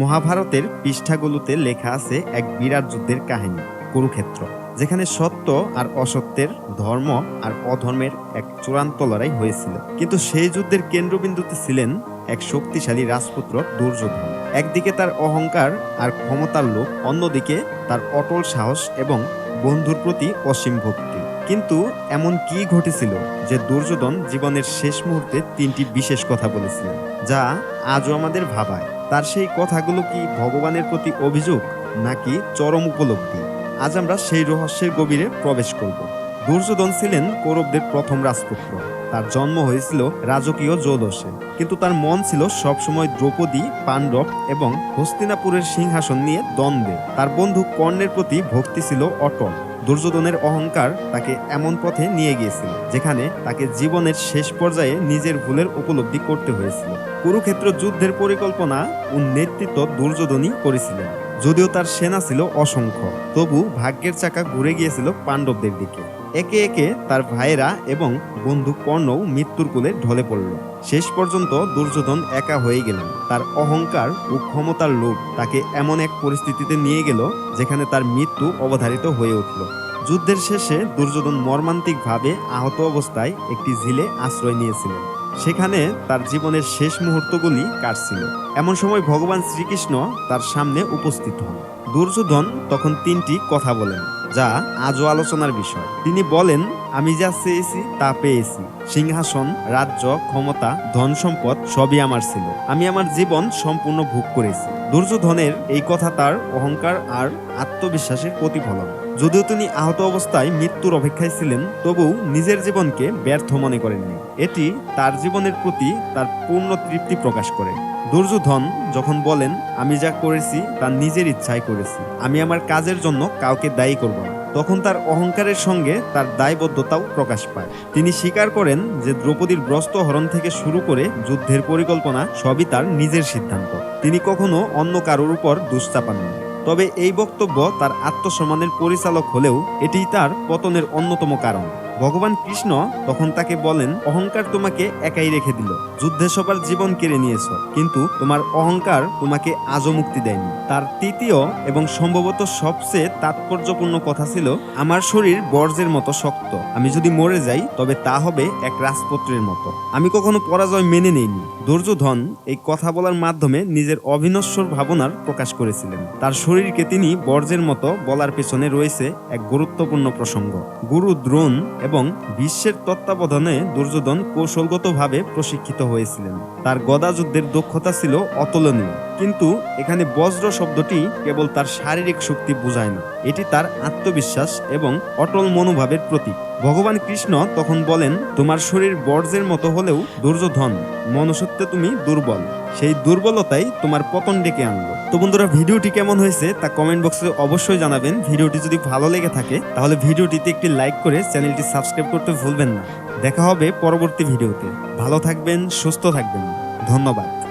মহাভারতের পৃষ্ঠাগুলোতে লেখা আছে এক বিরাট যুদ্ধের কাহিনী, কুরুক্ষেত্র, যেখানে সত্য আর অসত্যের ধর্ম আর অধর্মের এক চূড়ান্ত লড়াই হয়েছিল। কিন্তু সেই যুদ্ধের কেন্দ্রবিন্দুতে ছিলেন এক শক্তিশালী রাজপুত্র দুর্যোধন। একদিকে তার অহংকার আর ক্ষমতার লোক অন্যদিকে তার অটল সাহস এবং বন্ধুর প্রতি অসীম ভক্তি। কিন্তু এমন কি ঘটেছিল যে দুর্যোধন জীবনের শেষ মুহূর্তে তিনটি বিশেষ কথা বলেছিলেন, যা আজও আমাদের ভাবায়? তার সেই কথাগুলো কি ভগবানের প্রতি অভিযোগ, নাকি চরম উপলব্ধি? আজ আমরা সেই রহস্যের গভীরে প্রবেশ করব। দুর্যোধন ছিলেন কৌরবদের প্রথম রাজপুত্র। তার জন্ম হয়েছিল রাজকীয় জৌলসে কিন্তু তার মন ছিল সবসময় দ্রৌপদী, পাণ্ডব এবং হস্তিনাপুরের সিংহাসন নিয়ে দ্বন্দ্বে। তার বন্ধু কর্ণের প্রতি ভক্তি ছিল অটল। দুর্যোধনের অহংকার তাকে এমন পথে নিয়ে গিয়েছিল, যেখানে তাকে জীবনের শেষ পর্যায়ে নিজের ভুলের উপলব্ধি করতে হয়েছিল। কুরুক্ষেত্র যুদ্ধের পরিকল্পনা ও নেতৃত্ব দুর্যোধনই করেছিলেন, যদিও তার সেনা ছিল অসংখ্য। তবু ভাগ্যের চাকা ঘুরে গিয়েছিল পাণ্ডবদের দিকে। একে একে তার ভাইয়েরা এবং বন্ধু কর্ণও মৃত্যুর কোলে ঢলে পড়ল। শেষ পর্যন্ত দুর্যোধন একা হয়ে গেলেন। তার অহংকার ও ক্ষমতার লোভ তাকে এমন এক পরিস্থিতিতে নিয়ে গেল, যেখানে তার মৃত্যু অবধারিত হয়ে উঠল। যুদ্ধের শেষে দুর্যোধন মর্মান্তিকভাবে আহত অবস্থায় একটি ঝিলে আশ্রয় নিয়েছিলেন। সেখানে তার জীবনের শেষ মুহূর্তগুলি কাটছিল। এমন সময় ভগবান শ্রীকৃষ্ণ তার সামনে উপস্থিত হন। দুর্যোধন তখন তিনটি কথা বলেন। যা আজও আলোচনার বিষয়। তিনি বলেন, আমি যা চেয়েছি তা পেয়েছি। সিংহাসন, রাজ্য, ক্ষমতা, ধন সম্পদ সবই আমার ছিল। আমি আমার জীবন সম্পূর্ণ ভোগ করেছি। দুর্যোধনের এই কথা তার অহংকার আর আত্মবিশ্বাসের প্রতিফলন। যদিও তিনি আহত অবস্থায় মৃত্যুর অপেক্ষায় ছিলেন, তবুও নিজের জীবনকে ব্যর্থ মনে করেননি। এটি তার জীবনের প্রতি তার পূর্ণ তৃপ্তি প্রকাশ করে। দুর্যোধন যখন বলেন, আমি যা করেছি তা নিজের ইচ্ছায় করেছি। আমি আমার কাজের জন্য কাউকে দায়ী করব না। তখন তার অহংকারের সঙ্গে তার দায়বদ্ধতাও প্রকাশ পায়। তিনি স্বীকার করেন যে দ্রৌপদীর ব্রস্ত হরণ থেকে শুরু করে যুদ্ধের পরিকল্পনা সবই তার নিজের সিদ্ধান্ত। তিনি কখনো অন্য কারোর উপর দোষ চাপাননি তবে এই বক্তব্য তার আত্মসম্মানের পরিচালক হলেও এটি তার পতনের অন্যতম কারণ। ভগবান কৃষ্ণ তখন তাকে বলেন, অহংকার তোমাকে একাই রেখে দিল। যুদ্ধে সবার জীবন কেড়ে নিয়েছ, কিন্তু তোমার অহংকার তোমাকে আজও মুক্তি দেয়নি। তার তৃতীয় এবং সম্ভবত সবচেয়ে তাৎপর্যপূর্ণ কথা ছিল, আমার শরীর বর্জ্যের মতো শক্ত। আমি যদি মরে যাই, তবে তা হবে এক রাজপত্রের মতো। আমি কখনো পরাজয় মেনে নেইনি। দুর্যোধন এই কথা বলার মাধ্যমে নিজের অবিনশ্বর ভাবনার প্রকাশ করেছিলেন। তার শরীরকে তিনি বর্জ্যের মতো বলার পেছনে রয়েছে এক গুরুত্বপূর্ণ প্রসঙ্গ। গুরু দ্রোণ এবং বিশ্বের তত্ত্বাবধানে দুর্যোধন কৌশলগতভাবে প্রশিক্ষিত হয়েছিলেন। তার গদা যুদ্ধের দক্ষতা ছিল অতুলনীয়। কিন্তু এখানে বজ্র শব্দটি কেবল তার শারীরিক শক্তি বোঝায় না। এটি তার আত্মবিশ্বাস এবং অটল মনোভাবের প্রতীক। ভগবান কৃষ্ণ তখন বলেন, তোমার শরীর বর্জ্যের মতো হলেও দুর্যোধন, মনুষ্যত্বে তুমি দুর্বল। সেই দুর্বলতাই তোমার পতন ডেকে আনলো। তো বন্ধুরা, ভিডিওটি কেমন হয়েছে তা কমেন্ট বক্সে অবশ্যই জানাবেন। ভিডিওটি যদি ভালো লেগে থাকে, তাহলে ভিডিওটিতে একটি লাইক করে চ্যানেলটি সাবস্ক্রাইব করতে ভুলবেন না। দেখা হবে পরবর্তী ভিডিওতে। ভালো থাকবেন, সুস্থ থাকবেন। ধন্যবাদ।